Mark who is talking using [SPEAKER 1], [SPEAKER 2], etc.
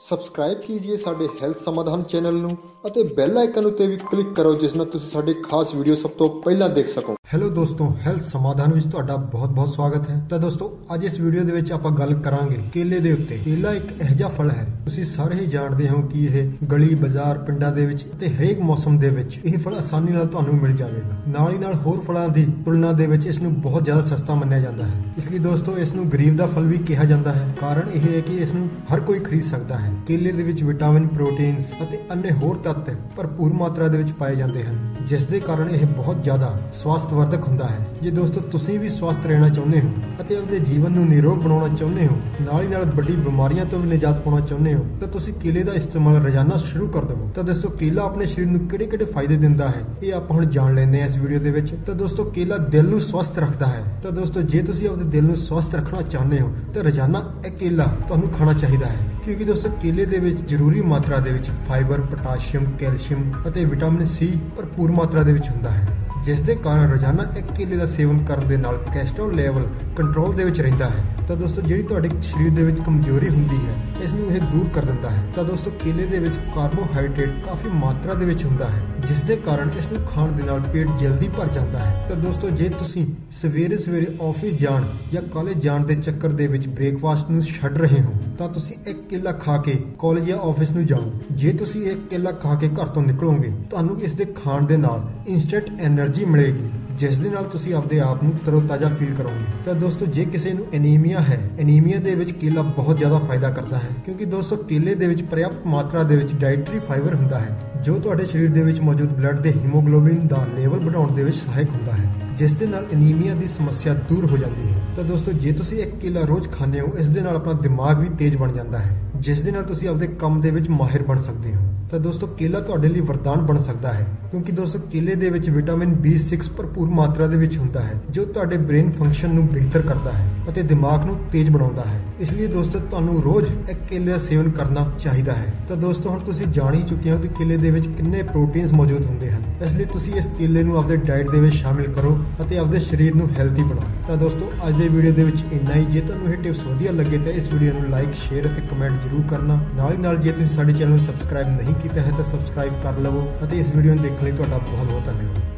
[SPEAKER 1] Subscribe ਕੀजिए ਸਾਡੇ health ਸਮਾਧਾਨ channel ਨੂੰ ਅਤੇ ਬੈਲ ਆਈਕਨ ਉੱਤੇ ਵੀ ਕਲਿੱਕ ਕਰੋ, ਜਿਸ ਨਾਲ ਤੁਸੀਂ ਸਾਡੇ ਖਾਸ ਵੀਡੀਓ ਸਭ ਤੋਂ ਪਹਿਲਾਂ ਦੇਖ ਸਕੋ। ਹੈਲੋ ਦੋਸਤੋ ਹੈਲਥ ਸਮਾਧਾਨ ਵਿੱਚ ਤੁਹਾਡਾ ਬਹੁਤ-ਬਹੁਤ ਸਵਾਗਤ ਹੈ। ਤਾਂ ਦੋਸਤੋ, ਅੱਜ ਇਸ ਵੀਡੀਓ ਦੇ ਵਿੱਚ ਆਪਾਂ ਗੱਲ ਕਰਾਂਗੇ ਕੇਲੇ ਦੇ ਉੱਤੇ। ਕੇਲਾ ਇੱਕ ਅਜਿਹਾ ਫਲ ਹੈ। ਤੁਸੀਂ ਸਾਰੇ ਹੀ ਜਾਣਦੇ ਹੋ ਕਿ ਇਹ ਗਲੀ, ਬਾਜ਼ਾਰ, ਪਿੰਡਾਂ ਦੇ ਵਿੱਚ ਤੇ ਹਰੇਕ ਮੌਸਮ ਦੇ ਵਿੱਚ ਇਹ ਫਲ ਆਸਾਨੀ ਨਾਲ ਤੁਹਾਨੂੰ ਮਿਲ ਜਾਵੇਗਾ। ਨਾਲ ਹੀ ਨਾਲ ਹੋਰ ਫਲਾਂ ਦੀ ਤੁਲਨਾ ਦੇ ਵਿੱਚ ਇਸ ਨੂੰ ਬਹੁਤ ਜ਼ਿਆਦਾ ਸਸਤਾ ਮੰਨਿਆ ਜਾਂਦਾ ਹੈ। ਇਸ ਲਈ ਦੋਸਤੋ, ਇਸ ਨੂੰ ਗਰੀਬ ਦਾ ਫਲ ਵੀ ਕਿਹਾ ਜਾਂਦਾ ਹੈ। ਕਾਰਨ ਇਹ ਹੈ ਕਿ ਇਸ ਨੂੰ ਹਰ ਕੋਈ ਖਰੀਦ ਸਕਦਾ ਹੈ। ਹੈ ਕੇਲੇ ਦੇ ਵਿੱਚ ਵਿਟਾਮਿਨ, ਪ੍ਰੋਟੀਨਸ ਅਤੇ ਅਨੇ ਹੋਰ ਤੱਤ ਭਰਪੂਰ ਮਾਤਰਾ ਦੇ ਵਿੱਚ ਪਾਏ ਜਾਂਦੇ ਹਨ, ਜਿਸ ਦੇ ਕਾਰਨ ਇਹ ਬਹੁਤ ਜ਼ਿਆਦਾ ਸਵਾਸਥਵਰਧਕ ਹੁੰਦਾ ਹੈ। ਜੇ ਦੋਸਤੋ, ਤੁਸੀਂ ਵੀ ਸਵਸਥ ਰਹਿਣਾ ਚਾਹੁੰਦੇ ਹੋ ਅਤੇ ਆਪਣੇ ਜੀਵਨ ਨੂੰ ਨਿਰੋਗ ਬਣਾਉਣਾ ਚਾਹੁੰਦੇ ਹੋ ਨਾਲ ਹੀ ਨਾਲ ਵੱਡੀ ਬਿਮਾਰੀਆਂ ਤੋਂ ਵੀ ਨਿਜਾਤ ਪਾਉਣਾ ਚਾਹੁੰਦੇ ਹੋ, ਤਾਂ ਤੁਸੀਂ ਕੇਲੇ ਦਾ ਇਸਤੇਮਾਲ ਰੋਜ਼ਾਨਾ ਸ਼ੁਰੂ ਕਰ ਦਿਓ ਤਾਂ ਦੋਸਤੋ, ਕੇਲਾ ਆਪਣੇ ਸਰੀਰ ਨੂੰ ਕਿਹੜੇ-ਕਿਹੜੇ ਫਾਇਦੇ ਦਿੰਦਾ ਹੈ, ਇਹ ਆਪਾਂ ਹੁਣ ਜਾਣ ਲੈਂਦੇ ਹਾਂ ਇਸ ਵੀਡੀਓ ਦੇ ਵਿੱਚ। ਤਾਂ ਦੋਸਤੋ, ਕੇਲਾ ਦਿਲ ਨੂੰ ਸਵਸਥ ਰੱਖਦਾ ਹੈ। ਤਾਂ ਦੋਸਤੋ, ਜੇ ਤੁਸੀਂ ਆਪਣੇ ਦਿਲ ਨੂੰ ਸਵਸਥ ਰੱਖਣਾ ਚਾਹੁੰਦੇ ਹੋ, ਤਾਂ ਰੋਜ਼ਾਨਾ ਇਹ ਕੇਲਾ ਤੁਹਾਨੂੰ ਖਾਣਾ ਚਾਹੀਦਾ ਹੈ। ਕਿਉਂਕਿ ਦੋਸਤੋ, ਕੇਲੇ ਦੇ ਵਿੱਚ ਜ਼ਰੂਰੀ ਮਾਤਰਾ ਦੇ ਵਿੱਚ ਫਾਈਬਰ ਪੋਟਾਸ਼ੀਅਮ ਕੈਲਸ਼ੀਅਮ ਅਤੇ ਵਿਟਾਮਿਨ ਸੀ ਭਰਪੂਰ ਮਾਤਰਾ ਦੇ ਵਿੱਚ ਹੁੰਦਾ ਹੈ ਜਿਸ ਦੇ ਕਾਰਨ ਰੋਜ਼ਾਨਾ ਇੱਕ ਕੇਲੇ ਦਾ ਸੇਵਨ ਕਰਨ ਦੇ ਨਾਲ ਕੋਲੇਸਟ੍ਰੋਲ ਲੈਵਲ ਕੰਟਰੋਲ ਦੇ ਵਿੱਚ ਰਹਿੰਦਾ ਹੈ। ਤਾਂ ਦੋਸਤੋ, ਜਿਹੜੀ ਤੁਹਾਡੇ ਸਰੀਰ ਦੇ ਵਿੱਚ ਕਮਜ਼ੋਰੀ ਹੁੰਦੀ ਹੈ ਇਸ ਨੂੰ ਇਹ ਦੂਰ ਕਰ ਦਿੰਦਾ ਹੈ। ਤਾਂ ਦੋਸਤੋ, ਕੇਲੇ ਦੇ ਵਿੱਚ ਕਾਰਬੋਹਾਈਡਰੇਟ ਕਾਫੀ ਮਾਤਰਾ ਦੇ ਵਿੱਚ ਹੁੰਦਾ ਹੈ, ਜਿਸ ਦੇ ਕਾਰਨ ਇਸ ਨੂੰ ਖਾਣ ਦੇ ਨਾਲ ਪੇਟ ਜਲਦੀ ਭਰ ਜਾਂਦਾ ਹੈ। ਤਾਂ ਦੋਸਤੋ, ਜੇ ਤੁਸੀਂ ਸਵੇਰੇ ਸਵੇਰੇ ਆਫਿਸ ਜਾਣ ਜਾਂ ਕਾਲਜ ਜਾਣ ਦੇ ਚੱਕਰ ਦੇ ਵਿੱਚ ਬ੍ਰੇਕਫਾਸਟ ਨੂੰ ਛੱਡ ਰਹੇ ਹੋ, ਤਾਂ ਤੁਸੀਂ ਇੱਕ ਕੇਲਾ ਖਾ ਕੇ ਕਾਲਜ ਜਾਂ ਆਫਿਸ ਨੂੰ ਜਾਓ। ਜੇ ਤੁਸੀਂ ਇੱਕ ਕੇਲਾ ਖਾ ਕੇ ਘਰ ਤੋਂ ਨਿਕਲੋਗੇ, ਤੁਹਾਨੂੰ ਇਸ ਦੇ ਖਾਣ ਦੇ ਨਾਲ ਇਨਸਟੈਂਟ એનર્ਜੀ ਮਿਲੇਗੀ। ਜਿਸ ਦੇ ਨਾਲ ਤੁਸੀਂ ਆਪਦੇ ਆਪ ਨੂੰ ਤਰੋਤਾਜ਼ਾ ਫੀਲ ਕਰੋਗੇ। ਤਾਂ ਦੋਸਤੋ, ਜੇ ਕਿਸੇ ਨੂੰ ਐਨੀਮੀਆ ਹੈ ਐਨੀਮੀਆ ਦੇ ਵਿੱਚ ਕੇਲਾ ਬਹੁਤ ਜ਼ਿਆਦਾ ਫਾਇਦਾ ਕਰਦਾ ਹੈ, ਕਿਉਂਕਿ ਦੋਸਤੋ, ਕੇਲੇ ਦੇ ਵਿੱਚ ਪਰਯਾਪਤ ਮਾਤਰਾ ਦੇ ਵਿੱਚ ਡਾਈਟਰੀ ਫਾਈਬਰ ਹੁੰਦਾ ਹੈ, ਜੋ ਤੁਹਾਡੇ ਸਰੀਰ ਦੇ ਵਿੱਚ ਮੌਜੂਦ ਬਲੱਡ ਦੇ ਹੀਮੋਗਲੋਬਿਨ ਦਾ ਲੈਵਲ ਵਧਾਉਣ ਦੇ ਵਿੱਚ ਸਹਾਇਕ ਹੁੰਦਾ ਹੈ, ਜਿਸ ਦੇ ਨਾਲ ਐਨੀਮੀਆ ਦੀ ਸਮੱਸਿਆ ਦੂਰ ਹੋ ਜਾਂਦੀ ਹੈ। ਤਾਂ ਦੋਸਤੋ, ਜੇ ਤੁਸੀਂ ਇੱਕ ਕੇਲਾ ਰੋਜ਼ ਖਾਂਦੇ ਹੋ, ਇਸ ਦੇ ਨਾਲ ਆਪਣਾ ਦਿਮਾਗ ਵੀ ਤੇਜ਼ ਬਣ ਜਾਂਦਾ ਹੈ। ਜਿਸ ਦੇ ਨਾਲ ਤੁਸੀਂ ਆਪਦੇ ਕੰਮ ਦੇ ਵਿੱਚ ਮਾਹਿਰ ਬਣ ਸਕਦੇ ਹੋ। ਤਾਂ ਦੋਸਤੋ, ਕੇਲਾ ਤੁਹਾਡੇ ਲਈ ਵਰਦਾਨ ਬਣ ਸਕਦਾ ਹੈ, ਕਿਉਂਕਿ ਦੋਸਤੋ, ਕੇਲੇ ਦੇ ਵਿੱਚ ਵਿਟਾਮਿਨ B6 ਭਰਪੂਰ ਮਾਤਰਾ ਦੇ ਵਿੱਚ ਹੁੰਦਾ ਹੈ, ਜੋ ਤੁਹਾਡੇ ਬ੍ਰੇਨ ਫੰਕਸ਼ਨ ਨੂੰ ਬਿਹਤਰ ਕਰਦਾ ਹੈ ਅਤੇ ਦਿਮਾਗ ਨੂੰ ਤੇਜ਼ ਬਣਾਉਂਦਾ ਹੈ। ਇਸ ਲਈ ਦੋਸਤੋ, ਤੁਹਾਨੂੰ ਰੋਜ਼ ਇੱਕ ਕੇਲੇ ਦਾ ਸੇਵਨ ਕਰਨਾ ਚਾਹੀਦਾ ਹੈ। ਤਾਂ ਦੋਸਤੋ, ਹੁਣ ਤੁਸੀਂ ਜਾਣ ਹੀ ਚੁੱਕੇ ਹੋ ਕਿ ਕੇਲੇ ਦੇ ਵਿੱਚ ਕਿੰਨੇ ਪ੍ਰੋਟੀਨਸ ਮੌਜੂਦ ਹੁੰਦੇ ਹਨ। ਇਸ ਲਈ ਤੁਸੀਂ ਇਸ ਕੇਲੇ ਨੂੰ ਆਪਦੇ ਡਾਈਟ ਦੇ ਵਿੱਚ ਸ਼ਾਮਿਲ ਕਰੋ ਅਤੇ ਆਪਦੇ ਸਰੀਰ ਨੂੰ ਹੈਲਥੀ ਬਣਾਓ। ਤਾਂ ਦੋਸਤੋ, ਅੱਜ ਦੇ ਵੀਡੀਓ ਦੇ ਵਿੱਚ ਇੰਨਾ ਹੀ। ਜੇ ਤੁਹਾਨੂੰ ਇਹ ਟਿਪਸ ਵਧੀਆ ਲੱਗੇ ਤਾਂ ਇਸ ਵੀਡੀਓ ਨੂੰ ਲਾਈਕ ਸ਼ੇਅਰ ਅਤੇ ਕਮੈਂਟ ਜ਼ਰੂਰ ਕਰਨਾ। ਨਾਲ ਹੀ ਨਾਲ ਜੇ ਤੁਸੀਂ ਸਾਡੇ ਚੈਨਲ ਨੂੰ ਸਬਸਕ੍ਰਾਈਬ ਨਹੀਂ ਕੀਤਾ ਹੈ ਤਾਂ ਸਬਸਕ੍ਰਾਈਬ ਕਰ ਲਵੋ ਅਤੇ ਇਸ ਵੀਡੀਓ ਨੂੰ ਦੇਖਣ ਲਈ ਤੁਹਾਡਾ ਬਹੁਤ ਬਹੁਤ ਧੰਨਵਾਦ।